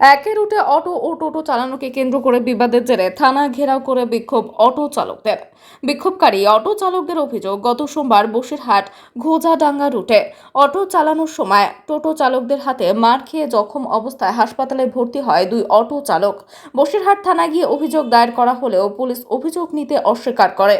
একই রুটে অটো ও টোটো চালানোকে কেন্দ্র করে বিবাদের জেরে থানা ঘেরাও করে বিক্ষোভ অটো চালকদের। বিক্ষোভকারী অটো চালকদের অভিযোগ, গত সোমবার বসিরহাট ঘোজাডাঙ্গা রুটে অটো চালানোর সময় টোটো চালকদের হাতে মার খেয়ে জখম অবস্থায় হাসপাতালে ভর্তি হয় দুই অটো চালক। বসিরহাট থানায় গিয়ে অভিযোগ দায়ের করা হলেও পুলিশ অভিযোগ নিতে অস্বীকার করে।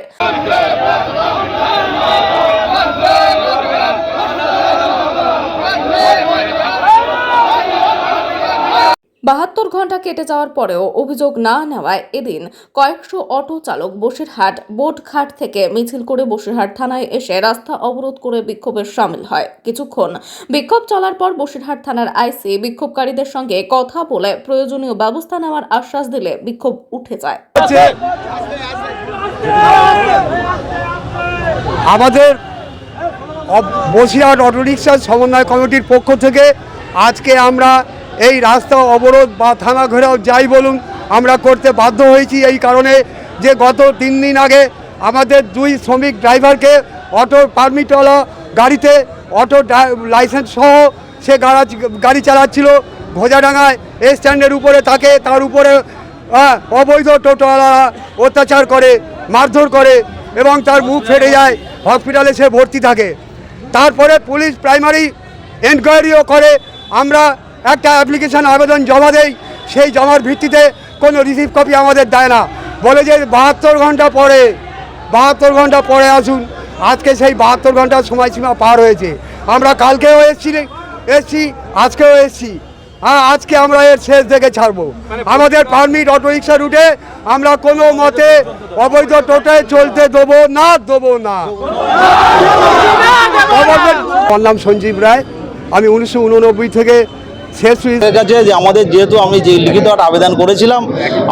বাহাত্তর ঘণ্টা কেটে যাওয়ার পরেও অভিযোগ না নেওয়ায় এদিন কয়েকশো অটো চালক বসিরহাট বোটঘাট থেকে মিছিল করে বসিরহাট থানায় এসে রাস্তা অবরোধ করে বিক্ষোভে সামিল হয়। কিছুক্ষণ বিক্ষোভ চলার পর বসিরহাট থানার আইসি বিক্ষোভকারীদের সঙ্গে কথা বলে প্রয়োজনীয় ব্যবস্থা নেওয়ার আশ্বাস দিলে বিক্ষোভ উঠে যায়। আমাদের বসিরহাট অটোরিক্সা সমন্বয় কমিটির পক্ষ থেকে আজকে আমরা এই রাস্তা অবরোধ বা থানা ঘেরাও যাই বলুন, আমরা করতে বাধ্য হয়েছি এই কারণে যে গত তিন দিন আগে আমাদের দুই শ্রমিক ড্রাইভারকে অটো পারমিটওয়ালা গাড়িতে অটো লাইসেন্স সহ সে গাড়ি চালাচ্ছিল ভোজাডাঙ্গায়। এই স্ট্যান্ডের উপরে তাকে, তার উপরে অবৈধ টোটোওয়ালারা অত্যাচার করে, মারধর করে এবং তার মুখ ফেটে যায়, হসপিটালে সে ভর্তি থাকে। তারপরে পুলিশ প্রাইমারি এনকোয়ারিও করে, আমরা একটা অ্যাপ্লিকেশন আবেদন জমা দেই সেই জমার ভিত্তিতে কোনো রিসিভ কপি আমাদের দেয় না। বলে যে বাহাত্তর ঘণ্টা পরে বাহাত্তর ঘণ্টা পরে আসুন। আজকে সেই বাহাত্তর ঘণ্টার সময়সীমা পার হয়েছে। আমরা কালকেও এসছি এসছি আজকেও এসছি। হ্যাঁ আজকে আমরা এর শেষ দেখে ছাড়বো। আমাদের পারমিট অটো রিক্সা রুটে আমরা কোনো মতে অবৈধ টোটায় চলতে দেবো না দেবো না। আমার নাম সঞ্জীব রায়। আমি উনিশশো উননব্বই থেকে শেষ হয়ে কাছে যে আমাদের যেহেতু আমি যে লিখিত আবেদন করেছিলাম,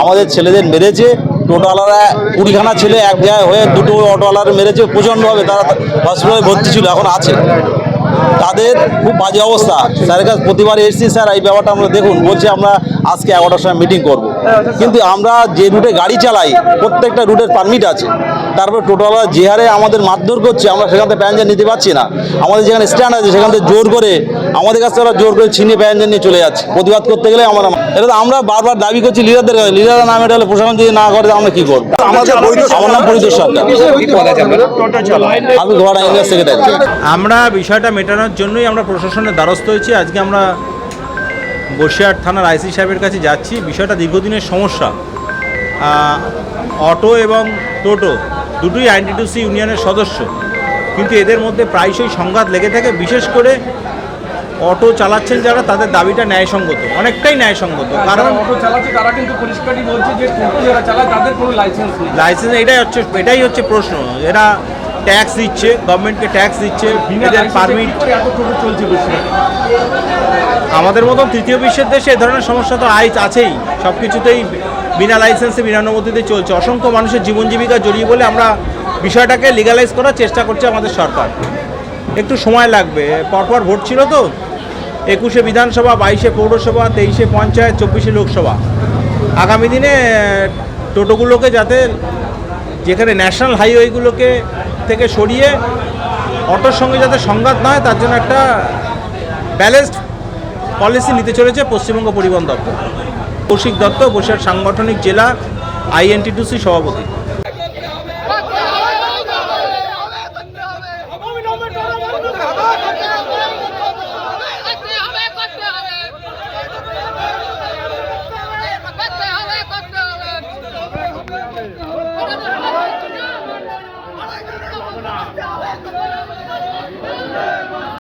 আমাদের ছেলেদের মেরেছে। টোটোওয়ালারা কুড়িখানা ছেলে এক জায়গায় হয়ে দুটো অটোওয়ালার মেরেছে। প্রচণ্ডভাবে তারা হসপিটালে ভর্তি ছিল, এখন আছে। তাদের খুব বাজে অবস্থা। স্যারের কাছে প্রতিবার এসেছি, স্যার, এই ব্যাপারটা আমরা দেখুন। বলছি আমরা আজকে এগারোটার সময় মিটিং করব। কিন্তু আমরা যে রুটে গাড়ি চালাই, প্রত্যেকটা রুটের পারমিট আছে। তারপর টোটোওয়ালা যে হারে আমাদের মারধর করছে, আমরা সেখান থেকে প্যাসেঞ্জার নিতে পারছি না। আমাদের যেখানে স্ট্যান্ড আছে, সেখান থেকে জোর করে আমাদের কাছ ওরা জোর করে ছিনিয়ে প্যাসেঞ্জার নিয়ে চলে যাচ্ছে। প্রতিবাদ করতে গেলে আমরা এটা তো আমরা বারবার দাবি করছি লিডারদের লিডাররা নাম এটা হলে প্রশাসন যদি না করে আমরা কি করব? আমাদের আমরা বিষয়টা মেটানোর জন্যই আমরা প্রশাসনের দ্বারস্থ হয়েছি। আজকে আমরা বসিরহাট থানার আইসি সাহেবের কাছে যাচ্ছি। বিষয়টা দীর্ঘদিনের সমস্যা। অটো এবং টোটো দুটোই আইনটিটিউসি ইউনিয়নের সদস্য। কিন্তু এদের মধ্যে প্রায়শই সংঘাত লেগে থাকে। বিশেষ করে অটো চালাচ্ছেন যারা তাদের দাবিটা ন্যায়সঙ্গত। অনেকটাই ন্যায়সঙ্গত। কারণ কারণ অটো চালাচ্ছে তারা কিন্তু পরিষ্কারই বলছে যে টোটো যারা চালায় তাদের কোনো লাইসেন্স নেই। লাইসেন্স এটাই হচ্ছে এটাই হচ্ছে প্রশ্ন। এরা ট্যাক্স দিচ্ছে গভর্নমেন্টকে ট্যাক্স দিচ্ছে এদের পারমিট চলছে বেশি আমাদের মতন তৃতীয় বিশ্বের দেশে এ ধরনের সমস্যা তো আইজ আছেই। সব কিছুতেই বিনা লাইসেন্সে বিনা অনুমতিতে চলছে। অসংখ্য মানুষের জীবন জীবিকা জড়িয়ে বলে আমরা বিষয়টাকে লিগালাইজ করার চেষ্টা করছে আমাদের সরকার। একটু সময় লাগবে। পরপর ভোট ছিল তো? একুশে বিধানসভা বাইশে পৌরসভা তেইশে পঞ্চায়েত চব্বিশে লোকসভা। আগামী দিনে টোটোগুলোকে যাতে যেখানে ন্যাশনাল হাইওয়েগুলোকে থেকে সরিয়ে অটোর সঙ্গে যাতে সংঘাত না হয়, তার জন্য একটা ব্যালেন্সড পলিসি নিতে চলেছে পশ্চিমবঙ্গ পরিবহন দপ্তর। কৌশিক দত্ত, বসিরহাট সাংগঠনিক জেলা আইএনটিটুসি সভাপতি।